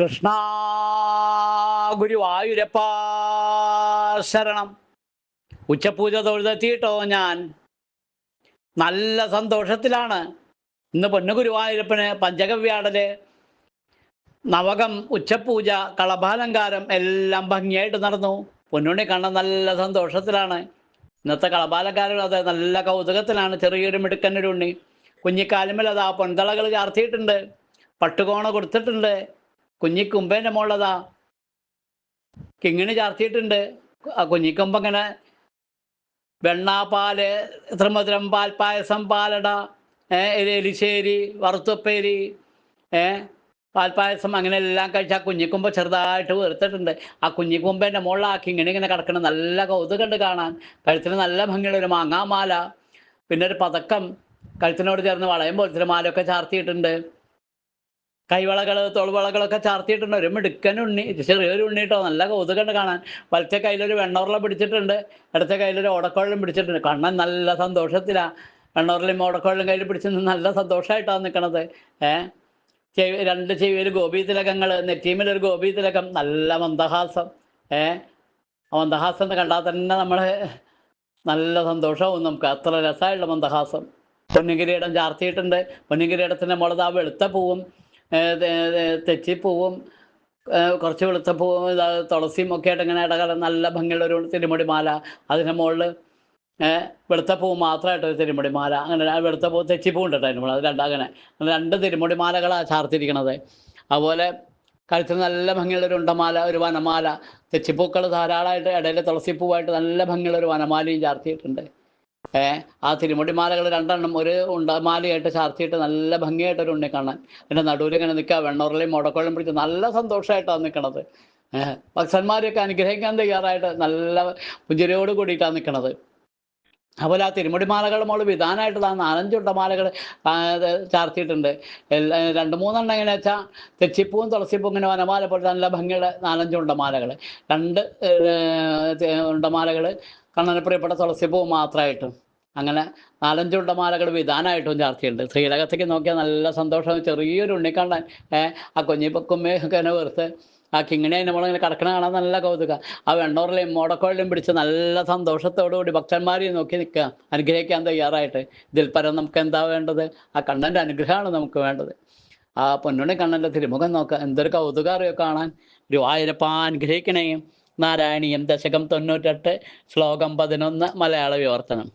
കൃഷ്ണ ഗുരുവായൂരപ്പ ശരണം. ഉച്ചപൂജ തൊഴുതെത്തിയിട്ടോ ഞാൻ? നല്ല സന്തോഷത്തിലാണ്. ഇന്ന് പൊന്നു ഗുരുവായൂരപ്പന് പഞ്ചകവ്യാടൽ. നവകം ഉച്ചപൂജ കളഭാലങ്കാരം എല്ലാം ഭംഗിയായിട്ട് നടന്നു. പൊന്നുണ്ണി കണ്ണ നല്ല സന്തോഷത്തിലാണ്. ഇന്നത്തെ കളഭാലങ്കാരം അത് നല്ല കൗതുകത്തിലാണ്. ചെറിയൊരു മിടുക്കനൊരു ഉണ്ണി. കുഞ്ഞിക്കാലുമേൽ ആ പൊൻതളകൾ ചാർത്തിയിട്ടുണ്ട്. പട്ടുകോണ കൊടുത്തിട്ടുണ്ട്. കുഞ്ഞിക്കുമ്പേന്റെ മോളതാ. കിങ്ങിണി ചാർത്തിയിട്ടുണ്ട്. ആ കുഞ്ഞിക്കുമ്പ് ഇങ്ങനെ വെണ്ണ പാൽ ത്രിമധുരം പാൽ പായസം പാലട ഏഹ് എലിശ്ശേരി വറുത്തപ്പേരി ഏ പാൽപ്പായസം അങ്ങനെ എല്ലാം കഴിച്ച് ആ കുഞ്ഞിക്കുമ്പ് ചെറുതായിട്ട് വെറുത്തിട്ടുണ്ട്. ആ കുഞ്ഞിക്കുമ്പേന്റെ മുകളിൽ ആ കിങ്ങിണി ഇങ്ങനെ കിടക്കണം നല്ല കൗതുകമുണ്ട് കാണാൻ. കഴുത്തിന് നല്ല ഭംഗിയുള്ള ഒരു മാങ്ങാമാല. പിന്നെ ഒരു പതക്കം കഴുത്തിനോട് ചേർന്ന് വളയം പോലത്തെ ഒരു മാലയൊക്കെ ചാർത്തിയിട്ടുണ്ട്. കൈവളകൾ തോൾവളകളൊക്കെ ചാർത്തിയിട്ടുണ്ട്. ഒരു മിടുക്കൻ ഉണ്ണി ചെറിയൊരു ഉണ്ണി കേട്ടോ നല്ല കൗതുകമുണ്ട് കാണാൻ. വലത്തെ കയ്യിലൊരു വെണ്ണൂറിലും പിടിച്ചിട്ടുണ്ട്. ഇടത്തെ കയ്യിലൊരു ഓടക്കോഴലും പിടിച്ചിട്ടുണ്ട്. കണ്ണൻ നല്ല സന്തോഷത്തിലാണ് വെണ്ണൂറിലും ഓടക്കോഴലും കയ്യിൽ പിടിച്ച് നല്ല സന്തോഷമായിട്ടാണ് നിൽക്കണത് ഏ? ചെവി രണ്ട് ചെവിയിൽ ഗോപി തിലകങ്ങൾ നെറ്റീമിലൊരു ഗോപി തിലകം. നല്ല മന്ദഹാസം. ഏ? മന്ദഹാസം കണ്ടാൽ തന്നെ നമ്മൾ നല്ല സന്തോഷമാവും നമുക്ക്. അത്ര രസമായിട്ടുള്ള മന്ദഹാസം. പൊന്നുകിരീടം ചാർത്തിയിട്ടുണ്ട്. പൊന്നുകിരീടത്തിന്റെ മുളത് ആ വെളുത്ത പൂവും തെച്ചിപ്പൂവും കുറച്ച് വെളുത്ത പൂവും തുളസിയും ഒക്കെ ആയിട്ട് ഇങ്ങനെ ഇടകലം നല്ല ഭംഗിയുള്ള ഒരു തിരുമുടി മാല അതിന്റെ മുകളിൽ വെളുത്ത പൂ മാത്രമായിട്ട് ഒരു തിരുമുടി മാല അങ്ങനെ വെളുത്ത പൂ തെച്ചിപ്പൂ ഉണ്ട് കേട്ടോ മുകളിൽ. അത് രണ്ട് അങ്ങനെ. രണ്ട് തിരുമുടി മാലകളാണ് ചാർത്തിരിക്കണത്. അതുപോലെ കഴുത്തിൽ നല്ല ഭംഗിയുള്ള ഒരു ഉണ്ടമാല ഒരു വനമാല. തെച്ചിപ്പൂക്കൾ ധാരാളമായിട്ട് ഇടയിൽ തുളസിപ്പൂവായിട്ട് നല്ല ഭംഗിയുള്ള ഒരു വനമാലയും ചാർത്തിയിട്ടുണ്ട്. ഏ ആ തിരുമുടിമാലകൾ രണ്ടെണ്ണം ഒരു ഉണ്ടമാലയായിട്ട് ചാർത്തിയിട്ട് നല്ല ഭംഗിയായിട്ടൊരു ഉണ്ണി കാണാൻ. എന്റെ നടുവിൽ ഇങ്ങനെ നിൽക്കുക വെണ്ണൂറിലെയും മുടക്കോളം പിടിച്ച് നല്ല സന്തോഷമായിട്ടാണ് നിൽക്കണത് ഏഹ് ഭക്തന്മാരെയൊക്കെ അനുഗ്രഹിക്കാൻ തയ്യാറായിട്ട് നല്ല പുഞ്ചിരിയോട് കൂടിയിട്ടാണ് നിൽക്കണത് അതുപോലെ ആ തിരുമുടിമാലകൾ മോൾ വിധാനമായിട്ട് ആ നാലഞ്ച് ഉണ്ടമാലകൾ ചാർത്തിയിട്ടുണ്ട്. രണ്ട് മൂന്നെണ്ണം എങ്ങനെ വെച്ചാൽ തെച്ചിപ്പൂവും തുളസിപ്പൂ ഇങ്ങനെ വനമാല പോലെ നല്ല ഭംഗിയുള്ള നാലഞ്ച് ഉണ്ടമാലകൾ രണ്ട് ഉണ്ടമാലകൾ കണ്ണന് പ്രിയപ്പെട്ട തുളസിപ്പൂ മാത്രമായിട്ടും. അങ്ങനെ നാലഞ്ച് ഉണ്ടമാലകൾ വിധാനമായിട്ടും ചാർത്തിയുണ്ട് ശ്രീലകത്തേക്ക് നോക്കിയാൽ നല്ല സന്തോഷം. ചെറിയൊരു ഉണ്ണിക്കണ്ണൻ ആ കുഞ്ഞിപ്പൊക്കുമ്മയൊക്കെ വെറുത്ത് ആ കിങ്ങിണി അതിന്റെ മുകളിൽ കിടക്കണ കാണാൻ നല്ല കൗതുക. ആ വെണ്ണൂറിലെയും മോടക്കോളിലും പിടിച്ച് നല്ല സന്തോഷത്തോടുകൂടി ഭക്തന്മാരെ നോക്കി നിൽക്കുക. അനുഗ്രഹിക്കാൻ തയ്യാറായിട്ട്. ഇതിൽ പരം നമുക്ക് എന്താ വേണ്ടത്? ആ കണ്ണന്റെ അനുഗ്രഹമാണ് നമുക്ക് വേണ്ടത്. ആ പൊന്നുണ്ണി കണ്ണന്റെ തിരുമുഖം നോക്കുക. എന്തൊരു കൗതുക അറിയോ കാണാൻ ഗുരുവായൂരപ്പ അനുഗ്രഹിക്കണേ നാരായണീയം ദശകം തൊണ്ണൂറ്റെട്ട് ശ്ലോകം പതിനൊന്ന് മലയാള വിവർത്തനം.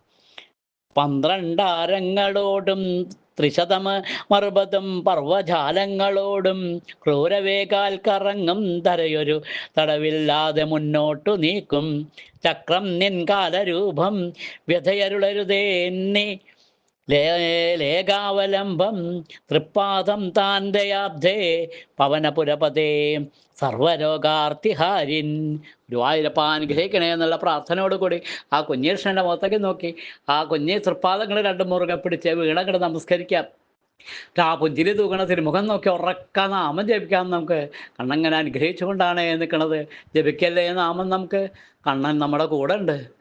പന്ത്രണ്ടാരങ്ങളോടും ത്രിശതമ മറുപതും പർവജാലങ്ങളോടും ക്രൂരവേകാൽ കറങ്ങും തരയൊരു തടവില്ലാതെ മുന്നോട്ടു നീക്കും. ചക്രം നിൻകാലരൂപം വ്യഥയരുളരുതേ നീ ലേ- ലേഖാവലംബം തൃപ്പാദം താൻ ദയാബ്ധേ പവനപുരപതേ സർവരോഗാർത്തിഹാരിൻ. ഗുരുവായൂരപ്പ അനുഗ്രഹിക്കണേ എന്നുള്ള പ്രാർത്ഥനയോടുകൂടി ആ കുഞ്ഞീഷ്ണന്റെ മുഖത്തേക്ക് നോക്കി. ആ കുഞ്ഞി തൃപ്പാദങ്ങൾ രണ്ട് മുറുകെ പിടിച്ച് വീണങ്ങൾ നമസ്കരിക്കാം. ആ പുഞ്ചിരി തൂക്കണ തിരുമുഖം നോക്കി ഉറക്ക നാമം ജപിക്കാം നമുക്ക്. കണ്ണങ്ങനെ അനുഗ്രഹിച്ചുകൊണ്ടാണ് നിൽക്കുന്നത് ജപിക്കല്ലേ നാമം നമുക്ക്? കണ്ണൻ നമ്മുടെ കൂടെ ഉണ്ട്